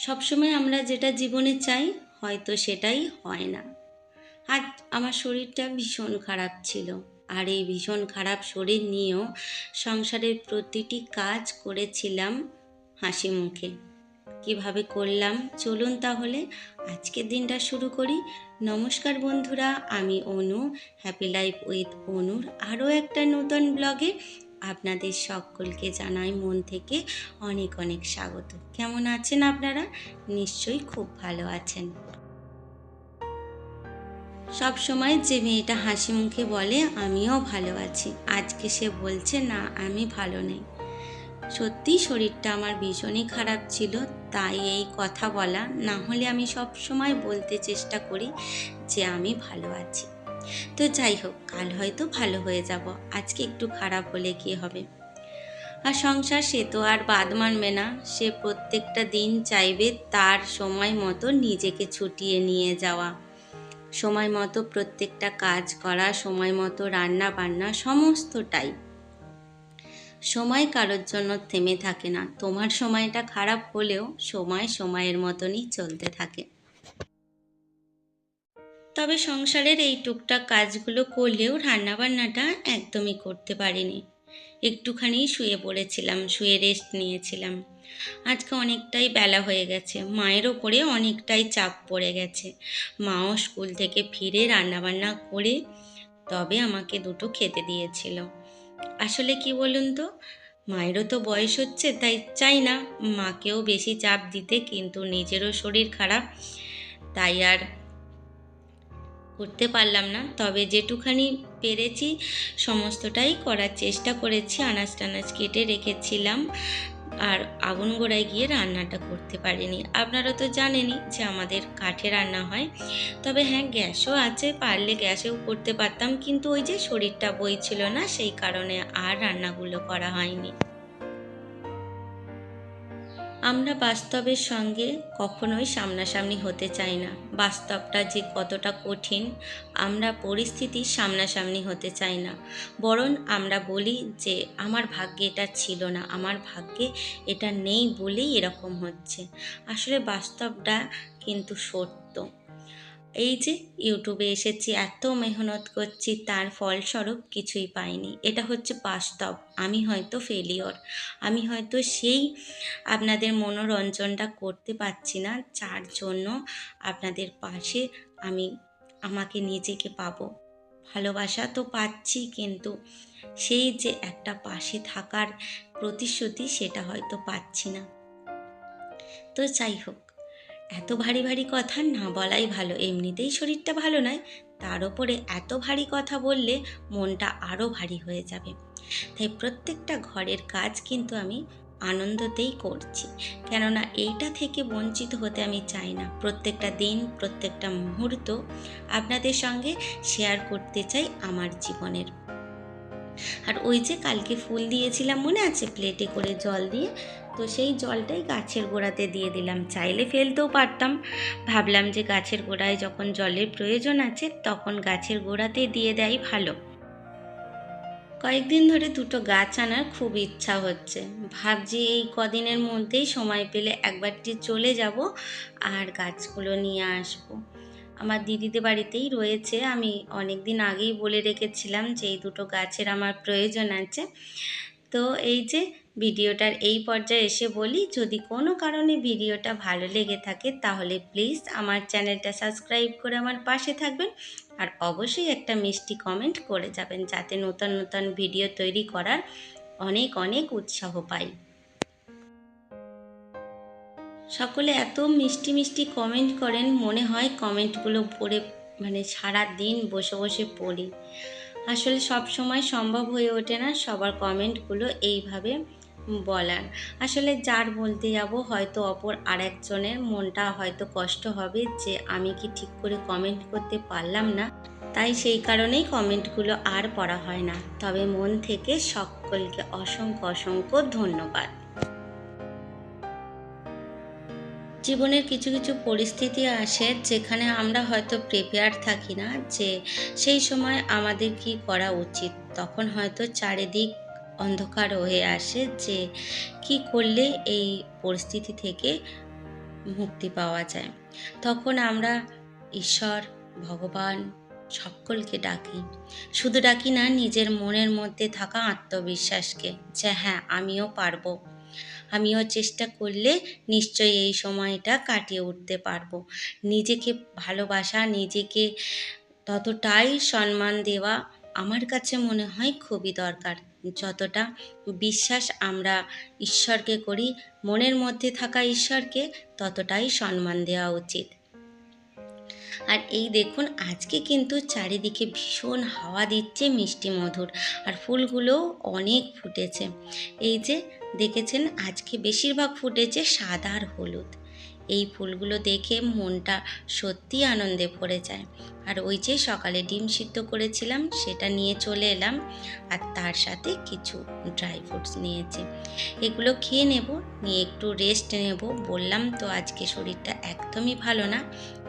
সবসময় আমরা যেটা জীবনে চাই, হয়তো সেটাই হয় না। আজ আমার শরীরটা ভীষণ খারাপ ছিল। আর এই ভীষণ খারাপ শরীর নিয়েও সংসারের প্রতিটি কাজ করেছিলাম হাসি মুখে। কীভাবে করলাম? চলুন তাহলে আজকের দিনটা শুরু করি। নমস্কার বন্ধুরা, আমি অনু হ্যাপি লাইফ উইথ অনুর আরও একটা নতুন ব্লগে আপনাদের সকলকে জানাই মন থেকে অনেক অনেক স্বাগত। কেমন আছেন আপনারা? নিশ্চয়ই খুব ভালো আছেন। সব সময় যে মেয়েটা হাসি মুখে বলে, আমিও ভালো আছি। আজকে সে বলছে, না, আমি ভালো নেই। সত্যি শরীরটা আমার ভীষণই খারাপ ছিল, তাই এই কথা বলা। না হলে আমি সব সময় বলতে চেষ্টা করি যে আমি ভালো আছি। তো যাই হোক, কাল হয়তো ভালো হয়ে যাব। আজকে একটু খারাপ হলে কি হবে? আর সংসার সে তো আর বাদ মানবে না। সে প্রত্যেকটা দিন চাইবে তার সময় মতো নিজেকে ছুটিয়ে নিয়ে যাওয়া। সময় মতো প্রত্যেকটা কাজ করা, সময় মতো রান্না বান্না, সমস্তটাই। সময় কারোর জন্য থেমে থাকে না। তোমার সময়টা খারাপ হলেও সময় সময়ের মতনই চলতে থাকে। তবে সংসারের এই টুকটাক কাজগুলো করলেও রান্নাবান্নাটা একদমই করতে পারিনি। একটুখানি শুয়ে পড়েছিলাম, শুয়ে রেস্ট নিয়েছিলাম। আজকে অনেকটাই বেলা হয়ে গেছে। মায়ের ওপরে অনেকটাই চাপ পড়ে গেছে। মাও স্কুল থেকে ফিরে রান্নাবান্না করে তবে আমাকে দুটো খেতে দিয়েছিল। আসলে কি বলুন তো? মায়েরও তো বয়স হচ্ছে, তাই চাই না। মাকেও বেশি চাপ দিতে, কিন্তু নিজেরও শরীর খারাপ। তাই আর করতে পারলাম না। তবে যেটুখানি পেরেছি, সমস্তটাই করার চেষ্টা করেছি। আনাজ টানাজ কেটে রেখেছিলাম আর আগুন গোড়ায় গিয়ে রান্নাটা করতে পারিনি। আপনারা তো জানেনই যে আমাদের কাঠে রান্না হয়। তবে হ্যাঁ গ্যাসও আছে, পারলে গ্যাসেও করতে পারতাম। কিন্তু ওই যে শরীরটা বইছিল না, সেই কারণে আর রান্নাগুলো করা হয়নি। আমরা বাস্তবের সঙ্গে কখনোই সামনাসামনি হতে চাই না। বাস্তবটা যে কতটা কঠিন, আমরা পরিস্থিতির সামনাসামনি হতে চাই না। বরং আমরা বলি যে, আমার ভাগ্যে এটা ছিল না, আমার ভাগ্যে এটা নেই বলেই এরকম হচ্ছে। আসলে বাস্তবটা কিন্তু সত্য। এই যে, ইউটিউবে এসেছি, এত মেহনত করছি, তার ফলস্বরূপ কিছুই পাইনি। এটা হচ্ছে বাস্তব। আমি হয়তো ফেলিওর আমি হয়তো সেই আপনাদের মনোরঞ্জনটা করতে পারছি না, যার জন্য আপনাদের পাশে আমি, আমাকে নিজেকে পাবো। ভালোবাসা তো পাচ্ছি, কিন্তু সেই যে একটা পাশে থাকার প্রতিশ্রুতি, সেটা হয়তো পাচ্ছি না। তো যাই হোক এত ভারী ভারী কথা না বলাই ভালো, এমনিতেই শরীরটা ভালো নয়। তার ওপরে এত ভারী কথা বললে মনটা আরও ভারী হয়ে যাবে। তাই প্রত্যেকটা ঘরের কাজ কিন্তু আমি আনন্দতেই করছি। কেননা এইটা থেকে বঞ্চিত হতে আমি চাই না। প্রত্যেকটা দিন, প্রত্যেকটা মুহূর্ত আপনাদের সঙ্গে শেয়ার করতে চাই আমার জীবনের। আর ওই যে কালকে ফুল দিয়েছিলাম মনে আছে? প্লেটে করে জল দিয়ে তো সেই জলটাই গাছের গোড়াতে দিয়ে দিলাম। চাইলে ফেলতেও পারতাম। ভাবলাম যে গাছের গোড়ায় যখন জলের প্রয়োজন আছে, তখন গাছের গোড়াতে দিয়ে দেয় ভালো। কয়েকদিন ধরে দুটো গাছ আনার খুব ইচ্ছা হচ্ছে। ভাবছি এই কদিনের মধ্যেই সময় পেলে একবারটি চলে যাব আর গাছগুলো নিয়ে আসব। আমার দিদিদের বাড়িতেই রয়েছে। আমি অনেক দিন আগেই বলে রেখেছিলাম যে এই দুটো গাছের আমার প্রয়োজন আছে। তো এই যে ভিডিওটার এই পর্যায়ে এসে বলি, যদি কোনো কারণে ভিডিওটা ভালো লেগে থাকে, তাহলে প্লিজ আমার চ্যানেলটা সাবস্ক্রাইব করে আমার পাশে থাকবেন। আর অবশ্যই একটা মিষ্টি কমেন্ট করে যাবেন, যাতে নতুন নতুন ভিডিও তৈরি করার অনেক অনেক উৎসাহ পাই। সকলে এত মিষ্টি মিষ্টি কমেন্ট করেন, মনে হয় কমেন্টগুলো পড়ে মানে সারা দিন বসে বসে পড়ি। আসলে সব সময় সম্ভব হয়ে ওঠে না সবার কমেন্টগুলো এইভাবে বলার। আসলে যার বলতে যাব হয়তো অপর আরেকজনের মনটা হয়তো কষ্ট হবে যে আমি কি ঠিক করে কমেন্ট করতে পারলাম না। তাই সেই কারণেই কমেন্টগুলো আর পড়া হয় না। তবে মন থেকে সকলকে অসংখ্য অসংখ্য ধন্যবাদ। জীবনের কিছু কিছু পরিস্থিতি আসে যেখানে আমরা হয়তো প্রিপেয়ার থাকি না যে সেই সময় আমাদের কি করা উচিত। তখন হয়তো চারিদিক অন্ধকার হয়ে আসে যে কি করলে এই পরিস্থিতি থেকে মুক্তি পাওয়া যায়। তখন আমরা ঈশ্বর, ভগবান সকলকে ডাকি। শুধু ডাকি না, নিজের মনের মধ্যে থাকা আত্মবিশ্বাসকে যে হ্যাঁ আমিও পারব। আমিও চেষ্টা করলে নিশ্চয়ই এই সময়টা কাটিয়ে উঠতে পারব। নিজেকে ভালোবাসা, নিজেকে ততটাই সম্মান দেওয়া আমার কাছে মনে হয় খুবই দরকার। যতটা বিশ্বাস আমরা ঈশ্বরকে করি, মনের মধ্যে থাকা ঈশ্বরকে ততটাই সম্মান দেওয়া উচিত। আর এই দেখুন, আজকে কিন্তু চারিদিকে ভীষণ হাওয়া দিচ্ছে মিষ্টি মধুর, আর ফুলগুলোও অনেক ফুটেছে। এই যে দেখেছেন আজকে বেশিরভাগ ফুটেছে সাদা আর হলুদ। এই ফুলগুলো দেখে মনটা সত্যি আনন্দে ভরে যায়। আর ওই যে সকালে ডিম সিদ্ধ করেছিলাম, সেটা নিয়ে চলে এলাম আর তার সাথে কিছু ড্রাই ফ্রুটস নিয়েছি। এগুলো খেয়ে নেব, নিয়ে একটু রেস্ট নেব। বললাম তো আজকে শরীরটা একদমই ভালো না,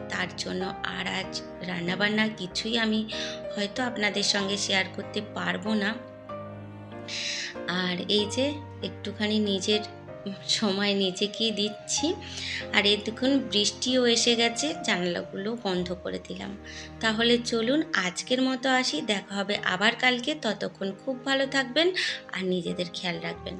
তার জন্য আর আজ রান্নাবান্না কিছুই আমি হয়তো আপনাদের সঙ্গে শেয়ার করতে পারব না। আর এই যে একটুখানি নিজের সময় নিজেকেই দিচ্ছি। আর এই দেখুন, বৃষ্টিও এসে গেছে, জানলাগুলো বন্ধ করে দিলাম। তাহলে চলুন আজকের মতো আসি, দেখা হবে আবার কালকে। ততক্ষণ খুব ভালো থাকবেন আর নিজেদের খেয়াল রাখবেন।